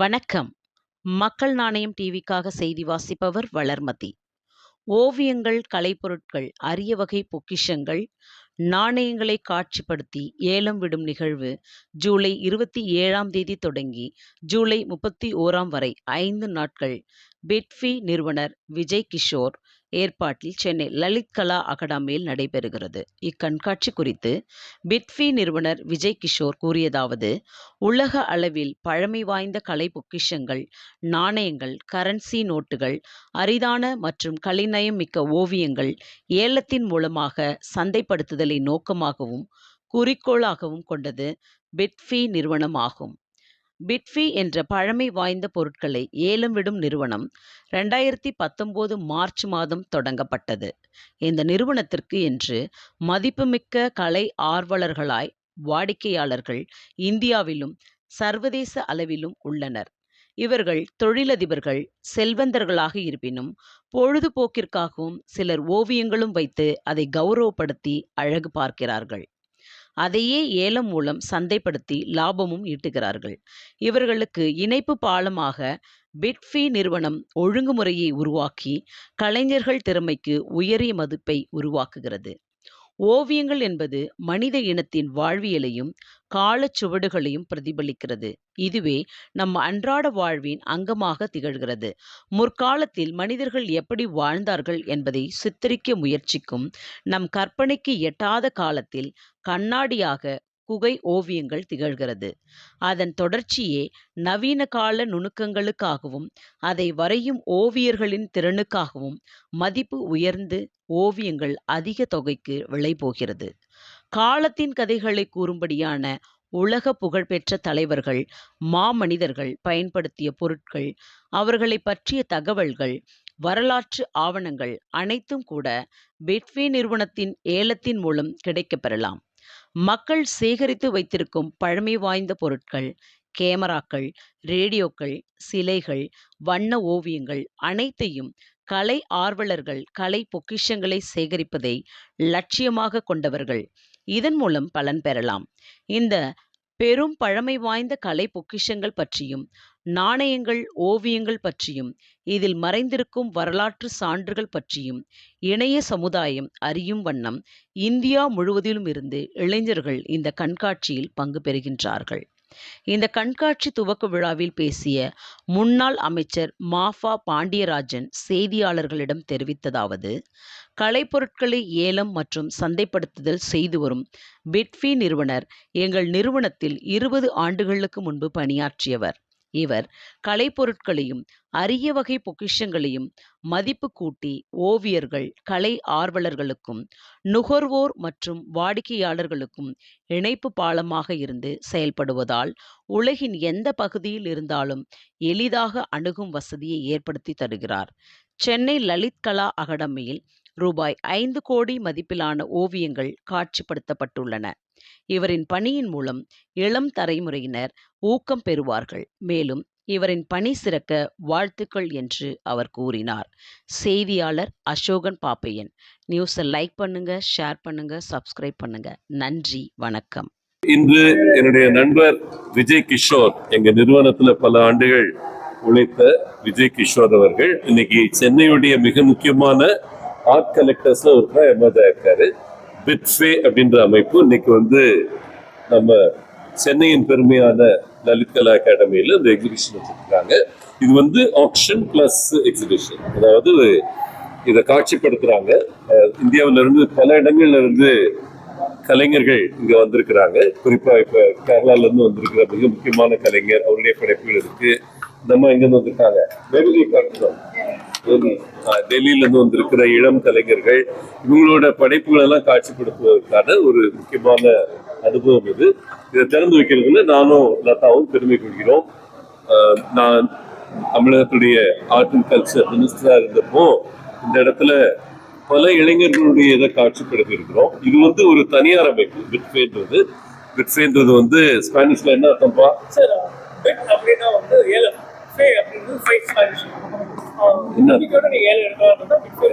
வணக்கம். மக்கள் நாணயம் டிவிக்காக செய்தி வாசிப்பவர் வளர்மதி. ஓவியங்கள் கலைப்பொருட்கள் அரிய வகை பொக்கிஷங்கள் நாணயங்களை காட்சிப்படுத்தி ஏலம் விடும் நிகழ்வு ஜூலை இருபத்தி ஏழாம் தேதி தொடங்கி ஜூலை முப்பத்தி ஓராம் வரை ஐந்து நாட்கள். பிட்ஃபி நிறுவனர் விஜய் கிஷோர் ஏற்பாட்டில் சென்னை லலித் கலா அகாடமியில் நடைபெறுகிறது. இக்கண்காட்சி குறித்து பிட்ஃபி நிறுவனர் விஜய் கிஷோர் கூறியதாவது உலக அளவில் பழமை வாய்ந்த கலை பொக்கிஷங்கள் நாணயங்கள் கரன்சி நோட்டுகள் அரிதான மற்றும் கலைநயம் மிக்க ஓவியங்கள் ஏலத்தின் மூலமாக சந்தைப்படுத்துதலை நோக்கமாகவும் குறிக்கோளாகவும் கொண்டது பிட்ஃபி நிறுவனம் ஆகும் பிட்ஃபி என்ற பழமை வாய்ந்த பொருட்களை ஏலம் விடும் நிறுவனம் ரெண்டாயிரத்தி பத்தொம்போது மார்ச் மாதம் தொடங்கப்பட்டது. இந்த நிறுவனத்திற்கு என்று மதிப்புமிக்க கலை ஆர்வலர்களாய் வாடிக்கையாளர்கள் இந்தியாவிலும் சர்வதேச அளவிலும் உள்ளனர். இவர்கள் தொழிலதிபர்கள் செல்வந்தர்களாக இருப்பினும் பொழுதுபோக்கிற்காகவும் சிலர் ஓவியங்களும் வைத்து அதை கௌரவப்படுத்தி அழகு பார்க்கிறார்கள். அதையே ஏலம் மூலம் சந்தைப்படுத்தி லாபமும் ஈட்டுகிறார்கள். இவர்களுக்கு இணைப்பு பாலமாக பிட்ஃபி நிறுவனம் ஒழுங்குமுறையை உருவாக்கி கலைஞர்கள் திறமைக்கு உயரிய மதிப்பை உருவாக்குகிறது. ஓவியங்கள் என்பது மனித இனத்தின் வாழ்வியலையும் காலச்சுவடுகளையும் பிரதிபலிக்கிறது. இதுவே நம் அன்றாட வாழ்வின் அங்கமாக திகழ்கிறது. முற்காலத்தில் மனிதர்கள் எப்படி வாழ்ந்தார்கள் என்பதை சித்தரிக்க முயற்சிக்கும் நம் கற்பனைக்கு எட்டாத காலத்தில் கண்ணாடியாக குகை ஓவியங்கள் திகழ்கிறது. அதன் தொடர்ச்சியே நவீன கால நுணுக்கங்களுக்காகவும் அதை வரையும் ஓவியர்களின் திறனுக்காகவும் மதிப்பு உயர்ந்து ஓவியங்கள் அதிக தொகைக்கு விளைபோகிறது காலத்தின் கதைகளை கூறும்படியான உலக புகழ்பெற்ற தலைவர்கள் மாமனிதர்கள் பயன்படுத்திய பொருட்கள் அவர்களை பற்றிய தகவல்கள் வரலாற்று ஆவணங்கள் அனைத்தும் கூட பெட்வே நிறுவனத்தின் ஏலத்தின் மூலம் கிடைக்கப்பெறலாம். மக்கள் சேகரித்து வைத்திருக்கும் பழமை வாய்ந்த பொருட்கள் கேமராக்கள் ரேடியோக்கள் சிலைகள் வண்ண ஓவியங்கள் அனைத்தையும் கலை ஆர்வலர்கள் கலை பொக்கிஷங்களை சேகரிப்பதை லட்சியமாக கொண்டவர்கள். இதன் மூலம் பலன் பெறலாம். இந்த பெரும் பழமை வாய்ந்த கலை பொக்கிஷங்கள் பற்றியும் நாணயங்கள் ஓவியங்கள் பற்றியும் இதில் மறைந்திருக்கும் வரலாற்று சான்றுகள் பற்றியும் இணைய சமுதாயம் அறியும் வண்ணம் இந்தியா முழுவதிலும் இருந்து இளைஞர்கள் இந்த கண்காட்சியில் பங்கு பெறுகின்றார்கள். இந்த கண்காட்சி துவக்க விழாவில் பேசிய முன்னாள் அமைச்சர் மாஃபா பாண்டியராஜன் செய்தியாளர்களிடம் தெரிவித்ததாவது கலைப்பொருட்களை ஏலம் மற்றும் சந்தைப்படுத்துதல் செய்து வரும் பிட்ஃபி நிறுவனர் எங்கள் நிறுவனத்தில் இருபது ஆண்டுகளுக்கு முன்பு பணியாற்றியவர். இவர் கலைப்பொருட்களையும் அரிய வகை பொக்கிஷங்களையும் மதிப்பு கூட்டி ஓவியர்கள் கலை ஆர்வலர்களுக்கும் நுகர்வோர் மற்றும் வாடிக்கையாளர்களுக்கும் இணைப்பு பாலமாக இருந்து செயல்படுவதால் உலகின் எந்த பகுதியில் இருந்தாலும் எளிதாக அணுகும் வசதியை ஏற்படுத்தி தருகிறார். சென்னை லலித் கலா அகாடமியில் ரூபாய் ஐந்து கோடி மதிப்பிலான ஓவியங்கள் காட்சிப்படுத்தப்பட்டுள்ளன. இவரின் பணியின் மூலம் இளம் தலைமுறையினர் ஊக்கம் பெறுவார்கள். மேலும் இவரின் பணி சிறக்க வாழ்த்துக்கள் என்று அவர் கூறினார். செய்தியாளர் அசோகன் பாப்பையன். நியூஸை லைக் பண்ணுங்க ஷேர் பண்ணுங்க சப்ஸ்கிரைப் பண்ணுங்க. நன்றி வணக்கம். இன்று என்னுடைய நண்பர் விஜய் கிஷோர் எங்க நிறுவனத்துல பல ஆண்டுகள் உழைத்த விஜய் கிஷோர் அவர்கள். இன்னைக்கு சென்னையுடைய மிக முக்கியமான ஆர்ட் கலெக்டர்ஸ்ல ஒருத்தர் எமர்ஜ் இருக்காரு. பிட்ஃபே அப்படின்ற அமைப்பு இன்னைக்கு வந்து நம்ம சென்னையின் பெருமையான லலித் கலா அகாடமியில் இந்த எக்ஸிபிஷன் வச்சுருக்காங்க. இது வந்து ஆப்ஷன் பிளஸ் எக்ஸிபிஷன் அதாவது இதை காட்சிப்படுத்துகிறாங்க இந்தியாவிலிருந்து இருந்து பல இடங்கள்லேருந்து கலைஞர்கள் இங்கே வந்திருக்கிறாங்க. குறிப்பாக இப்போ கேரளால வந்திருக்கிற மிக முக்கியமான கலைஞர் அவருடைய படைப்புகள் இருக்குது நம்ம எங்க இருந்து வந்திருக்காங்க டெல்லி காட்டுறோம் டெல்லி டெல்லியிலேருந்து டெல்லியில இருந்து வந்திருக்கிற இளம் கலைஞர்கள் இவங்களோட படைப்புகளெல்லாம் காட்சிப்படுத்துவதற்கான ஒரு முக்கியமான அனுபவம் இது. இதை திறந்து வைக்கிறதுல நானும் லதாவும் பெருமை கொள்கிறோம். நான் தமிழகத்துடைய ஆர்ட் அண்ட் கல்ச்சர் மினிஸ்டரா இருந்தப்போ இந்த இடத்துல பல இளைஞர்களுடைய இதை காட்சிப்படுத்தி இருக்கிறோம் இது வந்து ஒரு தனியார் அமைப்பு பிட்ஃபேன்றது பிட்ஃபேன்றது வந்து ஸ்பானிஷ்ல என்ன அர்த்தம்ப்பா? பெட் அப்படின்னா வந்து ஏலம்.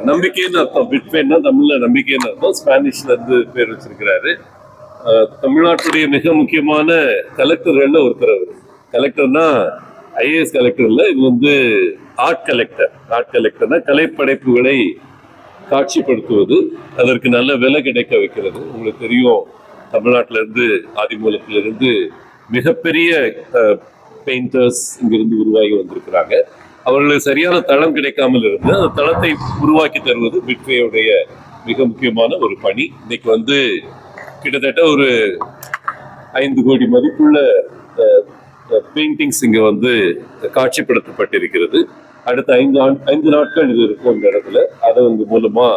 நம்பிக்கைன்னு அர்த்தம். பிட்ஃபேன்னா தமிழ்ல நம்பிக்கைன்னு அர்த்தம். ஸ்பானிஷ்ல இருந்து பேர் வச்சிருக்கிறாரு. தமிழ்நாட்டுடைய மிக முக்கியமான கலெக்டர்கள்ல ஒருத்தர் அவர். கலெக்டர்னா ஐஏஎஸ் கலெக்டர் இல்ல இது வந்து ஆர்ட் கலெக்டர் ஆர்ட் கலெக்டர்னா கலைப்படைப்புகளை காட்சிப்படுத்துவது. அதற்கு நல்ல விலை கிடைக்க வைக்கிறது. உங்களுக்கு தெரியும் தமிழ்நாட்டில இருந்து ஆதிமூலத்தில இருந்து மிகப்பெரிய பெயிண்டர்ஸ் இங்கிருந்து உருவாகி வந்திருக்கிறாங்க. அவர்களுக்கு சரியான தளம் கிடைக்காமல் இருந்து அந்த தளத்தை உருவாக்கி தருவது பிட்வேயுடைய மிக முக்கியமான ஒரு பணி. இன்னைக்கு வந்து கிட்டத்தட்ட ஒரு ஐந்து கோடி மதிப்புள்ள பெயிண்டிங்ஸ் இங்கே வந்து காட்சிப்படுத்தப்பட்டிருக்கிறது. அடுத்த ஐந்து ஆண் ஐந்து நாட்கள் இது இருக்கும் இந்த இடத்துல. அதை வந்து மூலமா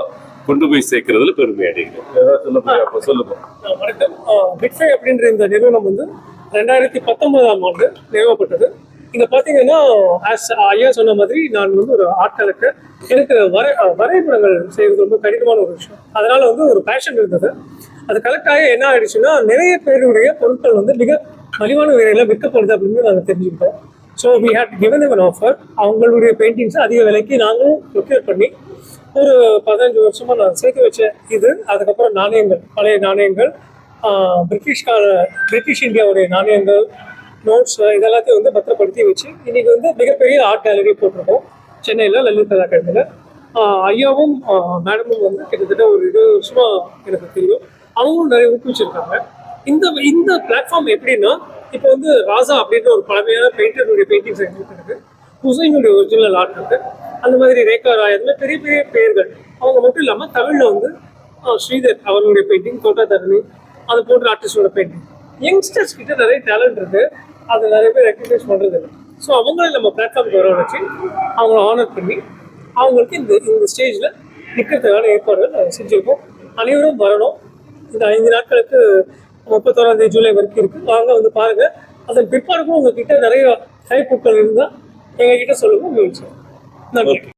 கொண்டு போய் சேர்க்கறதுல பெருமை அடைகிறேன். ஏதாவது சொல்ல போறியா? அப்ப சொல்லுங்க. அப்படின்ற இந்த நிறுவனம் வந்து ரெண்டாயிரத்தி பத்தொன்பதாம் ஆண்டு நிறுவப்பட்டது. இங்கே பார்த்தீங்கன்னா ஆஸ் ஐயா சொன்ன மாதிரி நான் வந்து ஒரு ஆர்ட் கலெக்டர் எனக்கு வரை வரைபடங்கள் செய்வது ரொம்ப கடினமான ஒரு விஷயம். அதனால் வந்து ஒரு பேஷன் இருந்தது. அது கலெக்ட் ஆகி என்ன ஆயிடுச்சுன்னா நிறைய பேருடைய பொருட்கள் வந்து மிக மலிவான விலையில் விற்கப்படுது அப்படின்னு நாங்கள் தெரிஞ்சுக்கிட்டோம். So we had given even offer அவங்களுடைய பெயிண்டிங்ஸ் அதிக விலைக்கு நாங்களும் ப்ரொக்யூர் பண்ணி ஒரு பதினஞ்சு வருஷமாக நான் சேர்த்து வச்ச இது அதுக்கப்புறம் நாணயங்கள் பழைய நாணயங்கள் ஆஹ் பிரிட்டிஷ் கால பிரிட்டிஷ் இந்தியாவுடைய நாணயங்கள் நோட்ஸ் இதெல்லாத்தையும் வந்து பத்திரப்படுத்தி வச்சு இன்னைக்கு வந்து மிகப்பெரிய ஆர்ட் கேலரி போட்டிருக்கோம். சென்னையில் லலித் கலா அகாடமியில். ஐயாவும் மேடமும் வந்து கிட்டத்தட்ட ஒரு இருபது சும்மா எனக்கு தெரியும். அவங்களும் நிறைய ஊக்குவிச்சிருக்காங்க இந்த இந்த பிளாட்ஃபார்ம் எப்படின்னா இப்போ வந்து ராசா அப்படின்ற ஒரு பழமையான பெயிண்டருடைய பெயிண்டிங்ஸ் எங்களுக்கு இருக்கு ஹுசைனுடைய ஒரிஜினல் ஆர்ட் இருக்கு அந்த மாதிரி ரேகா ராய் அந்த பெரிய பெரிய பெயர்கள் அவங்க மட்டும் இல்லாமல் தமிழில் வந்து ஸ்ரீதர் அவர்களுடைய பெயிண்டிங் தோட்டா தரணி அது போன்ற ஆர்டிஸ்டோட பெயிண்டிங் யங்ஸ்டர்ஸ் கிட்ட நிறைய டேலண்ட் இருக்கு. அதை நிறைய பேர் ரெக்கக்னைஸ் பண்ணுறது இல்லை. ஸோ அவங்கள நம்ம பிளாட்ஃபார்ம் வர வச்சு அவங்கள ஆனர் பண்ணி அவங்களுக்கு இந்த இந்த ஸ்டேஜில் நிற்கிறதுக்கான ஏற்பாடுகள் நாங்கள் செஞ்சுருக்கோம். அனைவரும் வரணும். இந்த ஐந்து நாட்களுக்கு முப்பத்தோராம் தேதி ஜூலை வரைக்கும் இருக்குது வாங்க வந்து பாருங்க. அதன் பிற்பாடுக்கும் உங்ககிட்ட நிறைய கைப்பொருட்கள் இருந்தால் எங்ககிட்ட சொல்லுங்க உங்களுக்கு நன்றி.